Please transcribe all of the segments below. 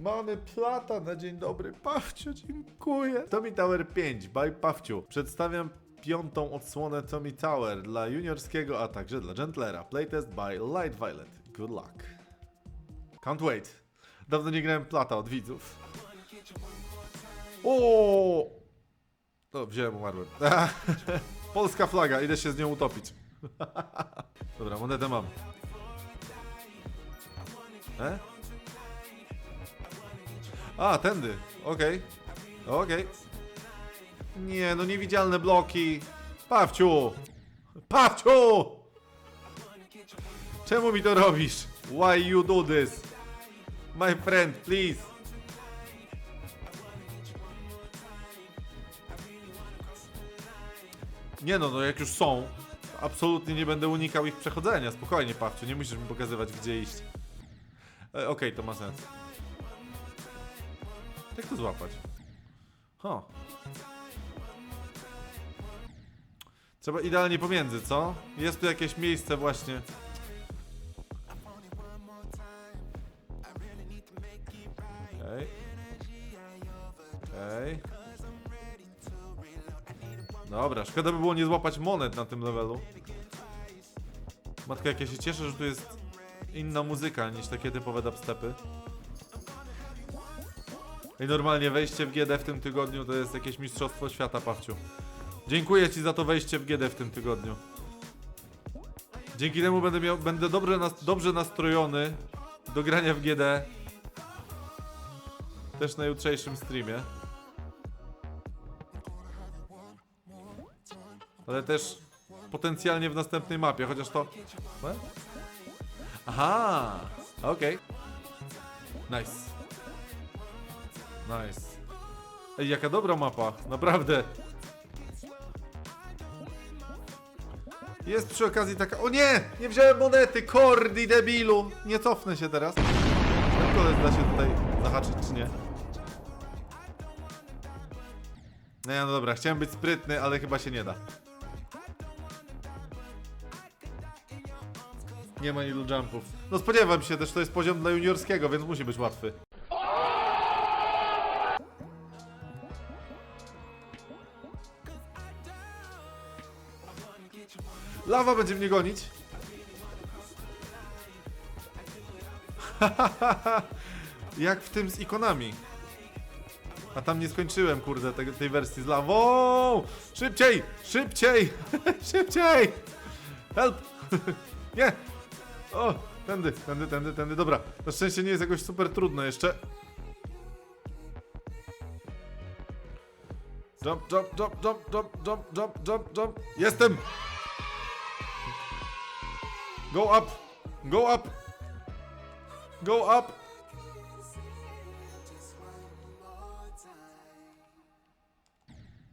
Mamy plata na dzień dobry. Pawciu, dziękuję. Tommy Tower 5 by Pawciu. Przedstawiam piątą odsłonę Tommy Tower dla juniorskiego, a także dla gentlera. Playtest by Light Violet. Good luck. Can't wait. Dawno nie grałem plata od widzów. O! No, wziąłem, umarłem. Polska flaga, idę się z nią utopić. Dobra, monetę mam. E? A, tędy. Okej. Okej. Nie, no niewidzialne bloki. Pawciu! Pawciu! Czemu mi to robisz? Why you do this? My friend, please. Nie no, no jak już są, absolutnie nie będę unikał ich przechodzenia. Spokojnie, Pawciu, nie musisz mi pokazywać, gdzie iść. E, Okej, to ma sens. Jak to złapać? Ho. Trzeba idealnie pomiędzy, co? Jest tu jakieś miejsce właśnie. Okej. Okej. Dobra, szkoda by było nie złapać monet na tym levelu. Matko, jak ja się cieszę, że tu jest inna muzyka niż takie typowe dubstepy. I normalnie wejście w GD w tym tygodniu to jest jakieś mistrzostwo świata, Pawciu. Dziękuję Ci za to wejście w GD w tym tygodniu. Dzięki temu będę miał, będę dobrze, nas, dobrze nastrojony do grania w GD. Też na jutrzejszym streamie. Ale też potencjalnie w następnej mapie, chociaż to... What? Aha! Okej. Nice. Nice. Ej, jaka dobra mapa, naprawdę. Jest przy okazji taka... O nie! Nie wziąłem monety, kordi debilu! Nie cofnę się teraz. Koleś da się tutaj zahaczyć, czy nie? Nie, no dobra, chciałem być sprytny, ale chyba się nie da. Nie ma ilu jumpów. No spodziewam się też, to jest poziom dla juniorskiego, więc musi być łatwy. Lawa będzie mnie gonić. Jak w tym z ikonami. A tam nie skończyłem, kurde, tej, tej wersji z lawą. Szybciej! Szybciej! Szybciej! Help! nie! O! Tędy, tędy, tędy, tędy. Dobra. Na szczęście nie jest jakoś super trudno jeszcze. Jump, jump, jump, jump, jump, jump, jump, jump, jump. Jestem! Go up! Go up! Go up!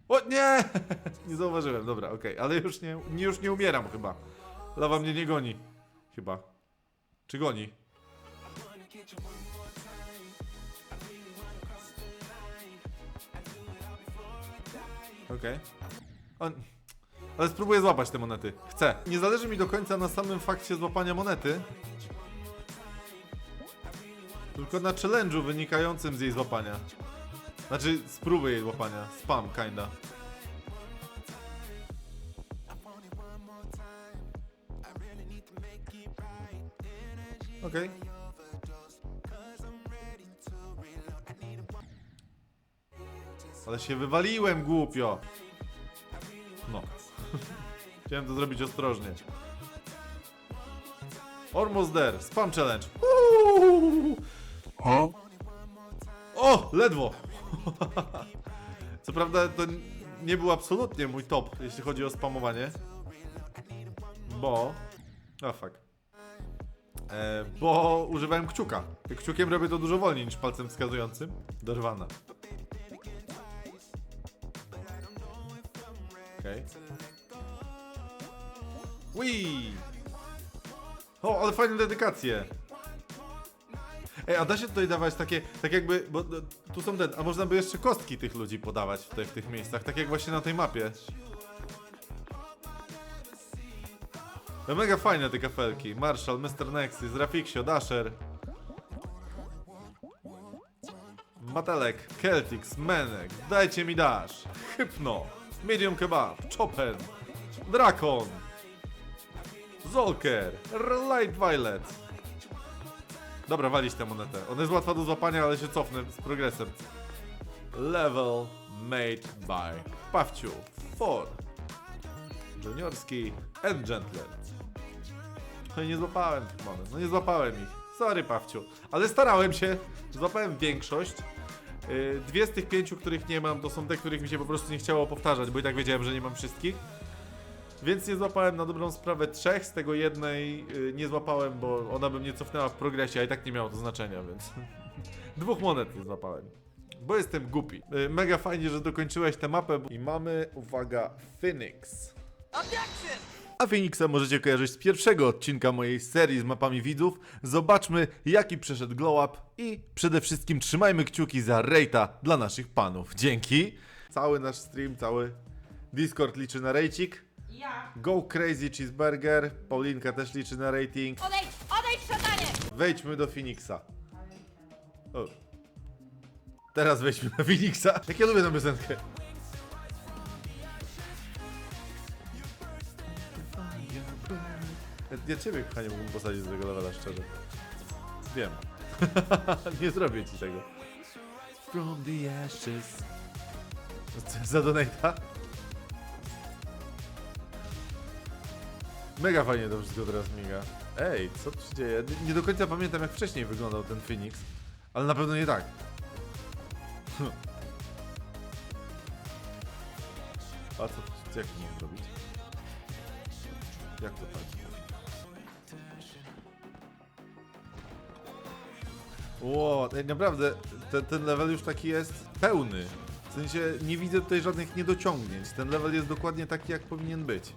O nie! Nie zauważyłem, dobra, okej, ale już nie, już nie umieram chyba. Lawa mnie nie goni. Chyba. Czy goni? Okej. On... Ale spróbuję złapać te monety. Chcę. Nie zależy mi do końca na samym fakcie złapania monety. Tylko na challenge'u wynikającym z jej złapania. Znaczy, spróbuję jej złapania. Spam, kinda. Okej. Ale się wywaliłem głupio. No. Chciałem to zrobić ostrożnie. Almost there. Spam challenge. Uuu. O! Ledwo! Co prawda to nie był absolutnie mój top, jeśli chodzi o spamowanie. Bo... A fuck. E, bo używałem kciuka. Kciukiem robię to dużo wolniej niż palcem wskazującym. Dorwana. Okej. Wii! O, ale fajne dedykacje. Ej, a da się tutaj dawać takie, tak jakby, bo no, tu są ten, a można by jeszcze kostki tych ludzi podawać tutaj w tych miejscach, tak jak właśnie na tej mapie. No mega fajne te kafelki. Marshall, Mr. Nexus, Rafixio, Dasher. Matelek, Celtics, Menek, Dajcie mi dash, Hypno, Medium Kebab, Chopin, Drakon, Zolker, Light Violet. Dobra, walić tę monetę. Ona jest łatwa do złapania, ale się cofnę z progresem. Level made by Pawciu, For, Juniorski and Gentler. No i nie złapałem tych monet, no nie złapałem ich. Sorry Pawciu, ale starałem się, złapałem większość. Yy, Dwie z tych pięciu, których nie mam, to są te, których mi się po prostu nie chciało powtarzać, bo i tak wiedziałem, że nie mam wszystkich. Więc nie złapałem na dobrą sprawę trzech, z tego jednej yy, nie złapałem, bo ona by mnie cofnęła w progresie, a i tak nie miało to znaczenia, więc dwóch monet nie złapałem. Bo jestem głupi. Yy, Mega fajnie, że dokończyłeś tę mapę. I mamy, uwaga, Phoenix. A Phoenixa możecie kojarzyć z pierwszego odcinka mojej serii z mapami widzów. Zobaczmy, jaki przeszedł glow up i przede wszystkim trzymajmy kciuki za rejta dla naszych panów. Dzięki. Cały nasz stream, cały Discord liczy na rejcik. Ja. Go Crazy Cheeseburger. Paulinka też liczy na rating. Odejdź, odejdź, szatanie! Wejdźmy do Phoenixa. O. Teraz wejdźmy na Phoenixa. Jak ja lubię tę piosenkę. Ja ciebie, kochanie, mógłbym posadzić z tego levela, szczerze. Wiem. Nie zrobię ci tego. From the ashes. Co Za donata? Mega fajnie to wszystko teraz miga. Ej, co tu się dzieje? Nie- do końca pamiętam jak wcześniej wyglądał ten Phoenix, ale na pewno nie tak. A co, jak to zrobić? Jak to tak? Ło, naprawdę, ten, ten level już taki jest pełny. W sensie nie widzę tutaj żadnych niedociągnięć. Ten level jest dokładnie taki, jak powinien być.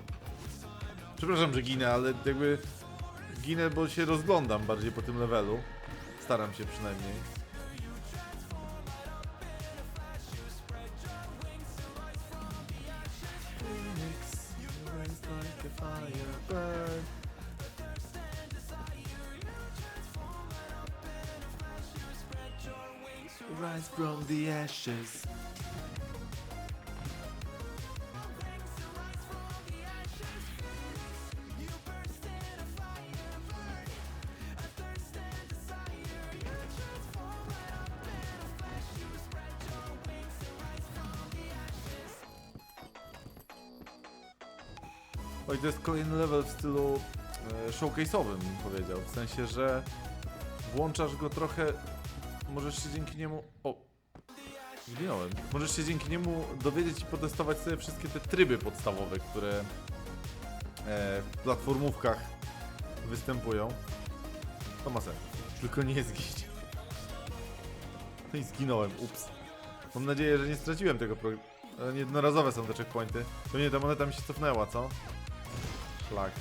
Przepraszam, że ginę, ale jakby ginę, bo się rozglądam bardziej po tym levelu. Staram się przynajmniej. Oj, to jest kolejny level w stylu e, showcase'owym, bym powiedział. W sensie, że włączasz go trochę. Możesz się dzięki niemu. O! Zginąłem. Możesz się dzięki niemu dowiedzieć i potestować sobie wszystkie te tryby podstawowe, które e, w platformówkach występują. To ma sens. Tylko nie zgiść. No i zginąłem, ups. Mam nadzieję, że nie straciłem tego pro... Ale jednorazowe są te checkpointy. To nie, ta moneta mi się cofnęła, co? Szlak.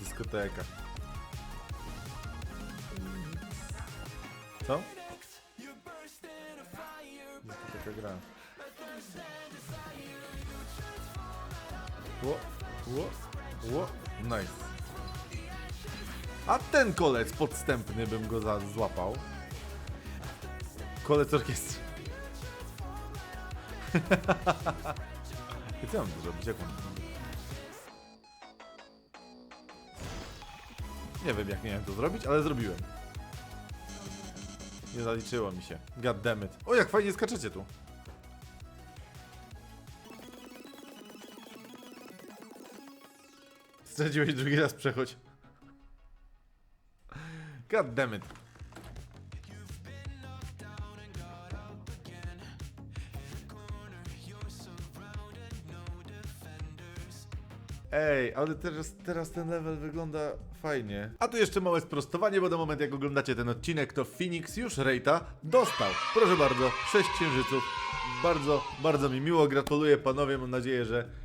Dyskoteka. Co? Dyskoteka gra. Ło, ło, ło. Nice. A ten kolec podstępny bym go za złapał. Kolec orkiestry. I co mam zrobić? Jak mam? Nie wiem jak miałem to zrobić, ale zrobiłem. Nie zaliczyło mi się. God damn it. O, jak fajnie skaczecie tu. Straciłeś drugi raz przechodź. God damn it. Ej, ale teraz, teraz ten level wygląda fajnie. A tu jeszcze małe sprostowanie, bo na moment jak oglądacie ten odcinek, to Phoenix już Rejta dostał. Proszę bardzo, 6 księżyców. Bardzo, bardzo mi miło, gratuluję panowie, mam nadzieję, że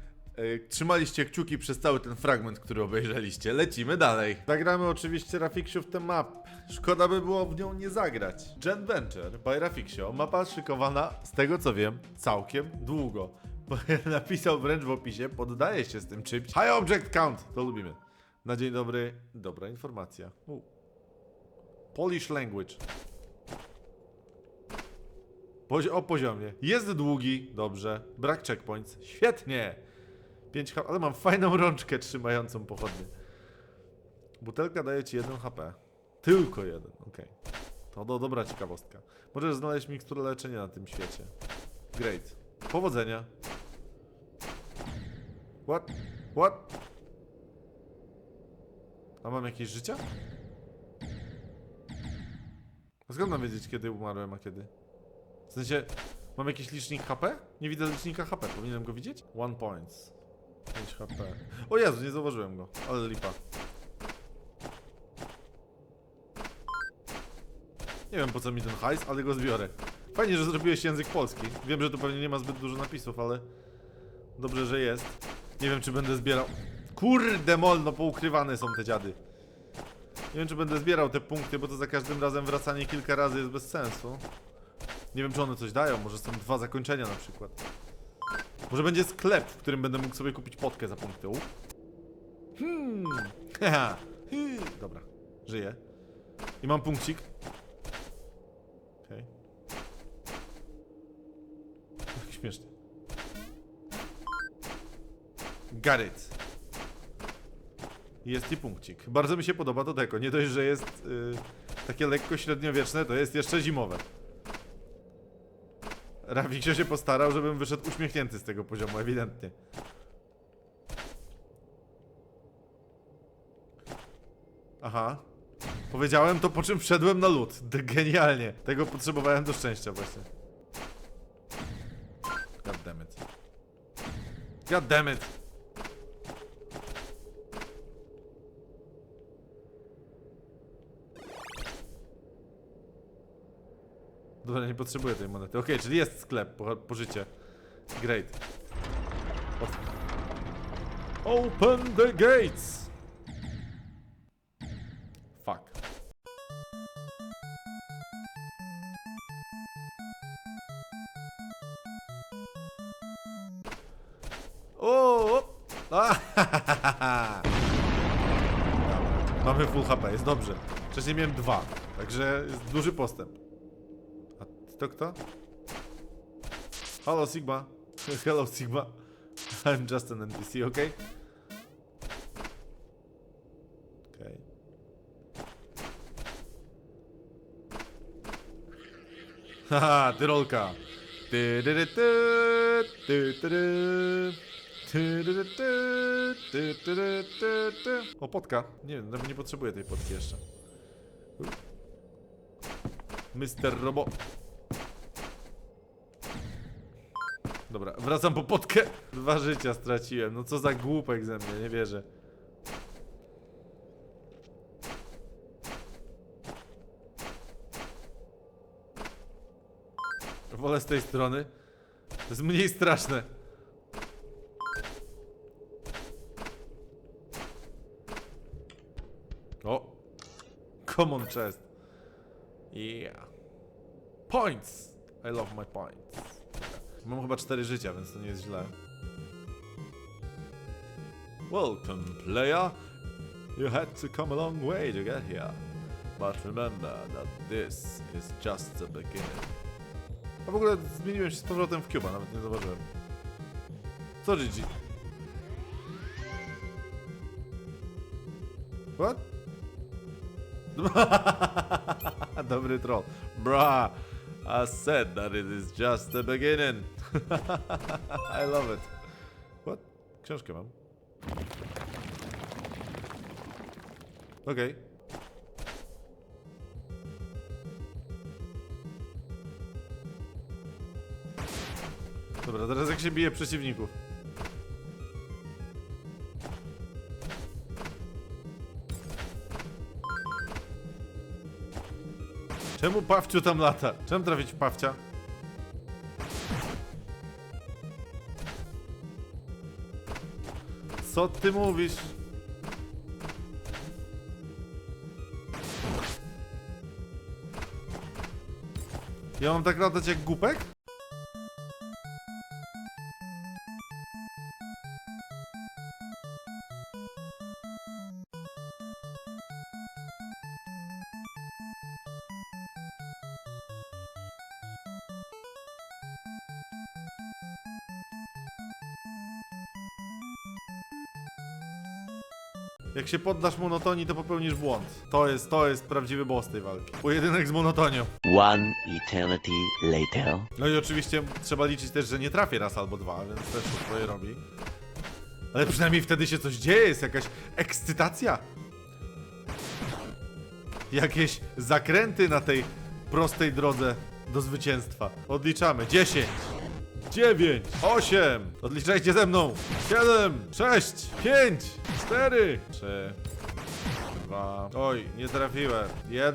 trzymaliście kciuki przez cały ten fragment, który obejrzeliście. Lecimy dalej. Zagramy oczywiście Rafiksiu w tę map. Szkoda by było w nią nie zagrać. Gen Venture by Rafixio, mapa szykowana, z tego co wiem, całkiem długo. Bo napisał wręcz w opisie, poddaje się z tym czymś. High Object Count, to lubimy. Na dzień dobry, dobra informacja. U. Polish language. Pozi o poziomie. Jest długi, dobrze. Brak checkpoints, świetnie. 5 HP, ale mam fajną rączkę trzymającą pochodnie. Butelka daje ci 1 HP. Tylko jeden, okej. To do, dobra ciekawostka. Możesz znaleźć miksturę leczenia na tym świecie. Great. Powodzenia. What? What? A mam jakieś życia? Skąd wiedzieć, kiedy umarłem, a kiedy? W sensie, mam jakiś licznik HP? Nie widzę licznika HP, powinienem go widzieć? One points. 5 HP. O Jezu, nie zauważyłem go, ale lipa. Nie wiem po co mi ten hajs, ale go zbiorę. Fajnie, że zrobiłeś język polski. Wiem, że tu pewnie nie ma zbyt dużo napisów, ale dobrze, że jest. Nie wiem, czy będę zbierał. Kurde molno, poukrywane są te dziady. Nie wiem, czy będę zbierał te punkty, bo to za każdym razem wracanie kilka razy jest bez sensu. Nie wiem, czy one coś dają. Może są dwa zakończenia na przykład. Może będzie sklep, w którym będę mógł sobie kupić potkę za punkty. U. Hmm. Dobra. Żyję. I mam punkcik. Okej. Tak śmiesznie. Got it. Jest i punkcik. Bardzo mi się podoba to deko. Nie dość, że jest y, takie lekko średniowieczne, to jest jeszcze zimowe. Rafiksio się postarał, żebym wyszedł uśmiechnięty z tego poziomu, ewidentnie. Aha. Powiedziałem to, po czym wszedłem na lód. Genialnie. Tego potrzebowałem do szczęścia właśnie. God damn it. God damn it. Dobra, nie potrzebuję tej monety. Okej, czyli jest sklep, po, pożycie. Great. Open the gates! Fuck. O! Mamy full HP, jest dobrze. Wcześniej miałem dwa, także jest duży postęp. Kto, kto? Hello Sigma. Hello Sigma. I'm just an NPC, ok? Okay. Haha, ty rolka. Ty, ty, ty, ty, ty, ty, ty, ty, O, potka. Nie wiem, nawet nie potrzebuję tej potki jeszcze. Mister Robo... Dobra, wracam po potkę. Dwa życia straciłem. No co za głupek ze mnie, nie wierzę. Wolę z tej strony. To jest mniej straszne. O! Common chest. Yeah. Points! I love my points. Mam chyba 4 życia, więc to nie jest źle. Welcome, player. You had to come a long way to get here. But remember that this is just the beginning. A w ogóle zmieniłem się z powrotem w Cuba, nawet nie zauważyłem. Co GG? What? Dobry troll. Bruh, I said that it is just the beginning. I love it. What? Książkę mam. Okej. Dobra, teraz jak się bije przeciwników. Czemu Pawciu tam lata? Czemu trafić Pawcia? Co ty mówisz? Ja mam tak latać jak głupek? Jak się poddasz monotonii, to popełnisz błąd. To jest, to jest prawdziwy boss tej walki. Pojedynek z monotonią. One eternity later. No i oczywiście trzeba liczyć też, że nie trafię raz albo dwa, więc też to swoje robi. Ale przynajmniej wtedy się coś dzieje, jest jakaś ekscytacja. Jakieś zakręty na tej prostej drodze do zwycięstwa. Odliczamy. 10, 9, 8. Odliczajcie ze mną. 7, 6, 5, 4, 3, 2. Oj, nie trafiłem. 1.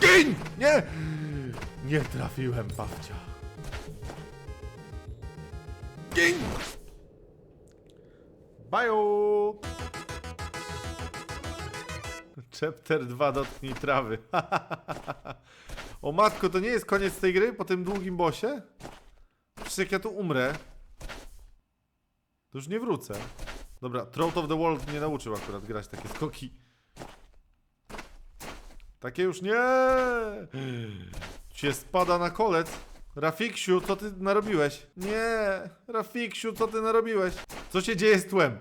Gin! Nie! Nie trafiłem, babcia. Gin! Baju! Chapter 2 dotknij trawy. o matko, to nie jest koniec tej gry po tym długim bosie? Przecież jak ja tu umrę, to już nie wrócę. Dobra, Throat of the World mnie nauczył akurat grać takie skoki. Takie już nie! Cię spada na kolec. Rafiksiu, co ty narobiłeś? Nie! Rafiksiu, co ty narobiłeś? Co się dzieje z tłem?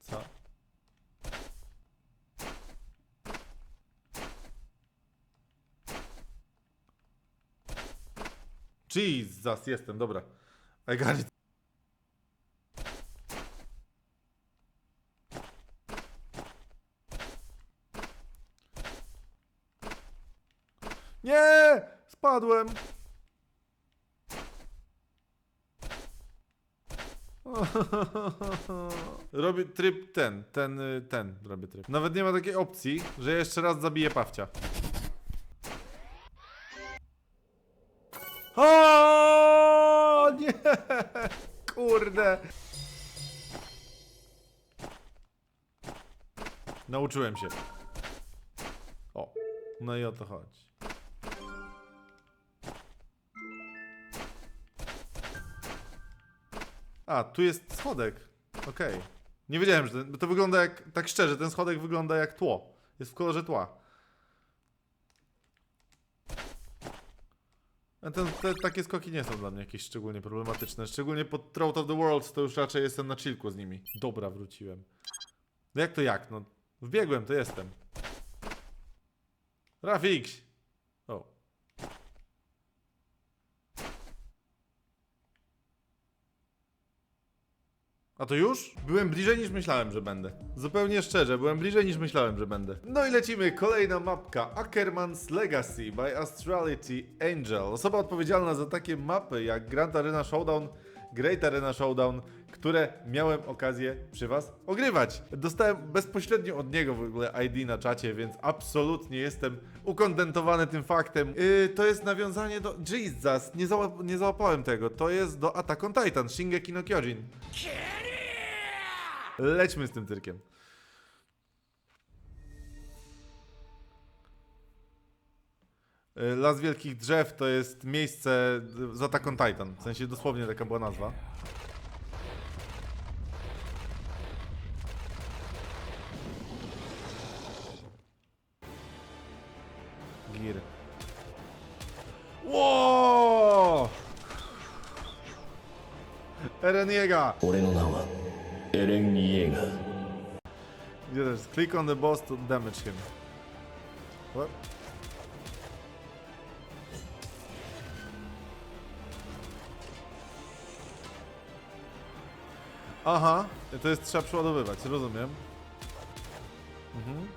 Co? Jesus, jestem, dobra. I got it. Nie! Spadłem! Robię tryb ten, ten, y, ten robię tryb. Nawet nie ma takiej opcji, że jeszcze raz zabiję pawcia. Kurde! Nauczyłem się. O, no i o to chodzi. A, tu jest schodek. Okej. Nie wiedziałem, że ten, to wygląda jak, tak szczerze, ten schodek wygląda jak tło. Jest w kolorze tła. A te, takie skoki nie są dla mnie jakieś szczególnie problematyczne. Szczególnie pod Throat of the World to już raczej jestem na chillku z nimi. Dobra, wróciłem. No jak to jak? No, wbiegłem, to jestem. Rafix! O. A to już? Byłem bliżej niż myślałem, że będę. Zupełnie szczerze, byłem bliżej niż myślałem, że będę. No i lecimy, kolejna mapka. Ackerman's Legacy by Astrality Angel. Osoba odpowiedzialna za takie mapy jak Grand Arena Showdown, Great Arena Showdown, które miałem okazję przy was ogrywać. Dostałem bezpośrednio od niego w ogóle ID na czacie, więc absolutnie jestem ukondentowany tym faktem. Yy, to jest nawiązanie do... Jesus, nie, nie załapałem tego. To jest do Attack on Titan, Shingeki no Kyojin. Lećmy z tym cyrkiem. Y, Las Wielkich Drzew to jest miejsce z Attack on Titan. W sensie dosłownie taka była nazwa. Gir. Ło! Ereniega! 俺の名は Erengiego. Gdzie też? Click on the boss to damage him. What? Aha, to jest trzeba przeładowywać, rozumiem. Mhm.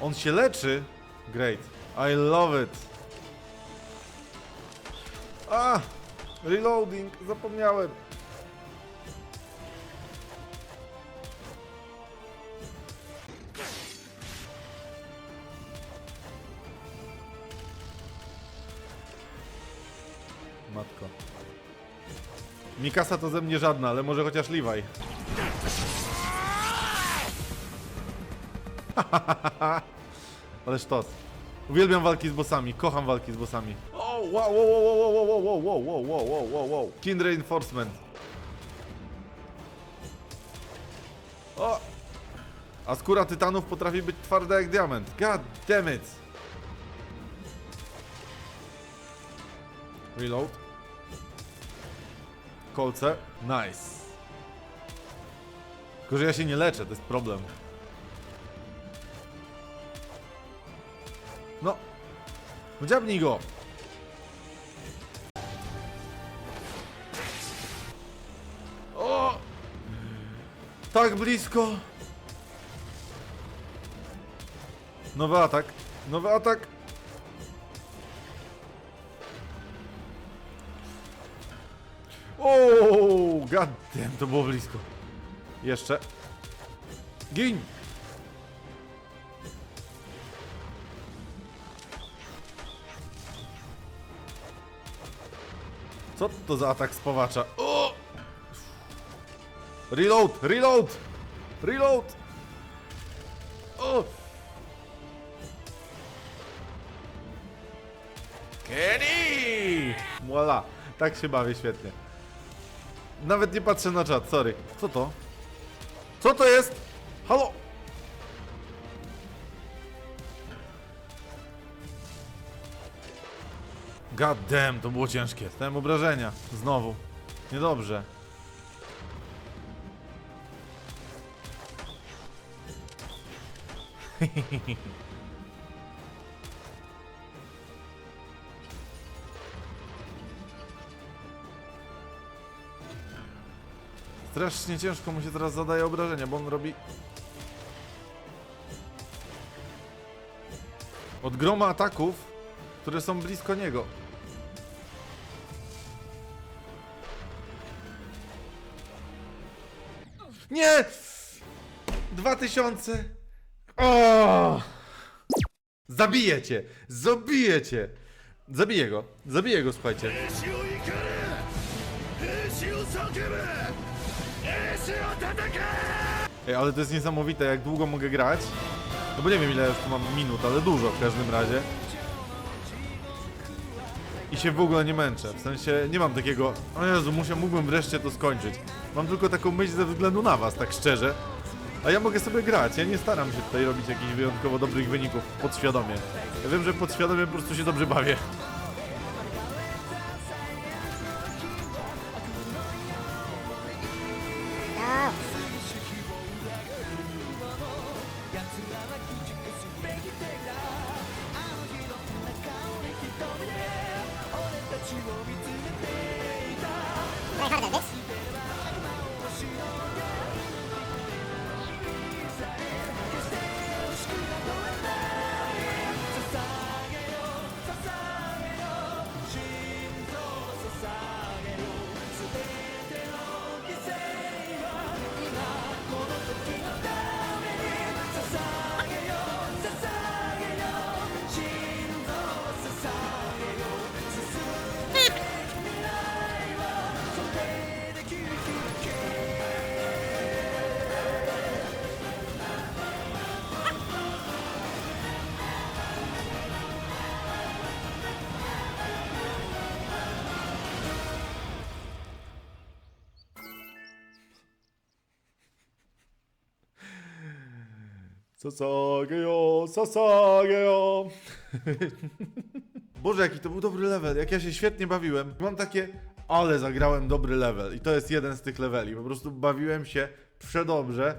On się leczy? Great. I love it. Reloading, zapomniałem. Matko. Mikasa to ze mnie żadna, ale może chociaż Levi. Ale sztos. Uwielbiam walki z bossami, kocham walki z bossami. Wow, wow, wow, wow, wow, wow, wow, wow, wow, wow, wow, wow. Kin Reinforcement. O! A skóra tytanów potrafi być twarda jak diament. God damn it! Reload. Kolce. Nice. Tylko, że ja się nie leczę, to jest problem. No. No dziabnij go. Tak blisko. Nowy atak. Nowy atak. O, goddamn, to było blisko. Jeszcze. Gin! Co to za atak spowacza? Reload! Reload! Reload! O! Kenny! Voila! Tak się bawię świetnie. Nawet nie patrzę na czat, sorry. Co to? Co to jest? Halo? God damn, to było ciężkie. Dostałem obrażenia. Znowu. Niedobrze. Strasznie ciężko mu się teraz zadaje obrażenia, bo on robi... Od groma ataków, które są blisko niego. Nie! Dwa tysiące! O! Zabiję cię! Zabiję cię! Zabiję go, zabiję go, słuchajcie. Ej, ale to jest niesamowite, jak długo mogę grać. No bo nie wiem ile już tu mam minut, ale dużo w każdym razie. I się w ogóle nie męczę, w sensie nie mam takiego... O Jezu, muszę, mógłbym wreszcie to skończyć. Mam tylko taką myśl ze względu na was, tak szczerze. A ja mogę sobie grać, ja nie staram się tutaj robić jakichś wyjątkowo dobrych wyników podświadomie. Ja wiem, że podświadomie po prostu się dobrze bawię. Sasageyo, Sasageyo. Boże, jaki to był dobry level, jak ja się świetnie bawiłem. Mam takie, ale zagrałem dobry level i to jest jeden z tych leveli. Po prostu bawiłem się przedobrze.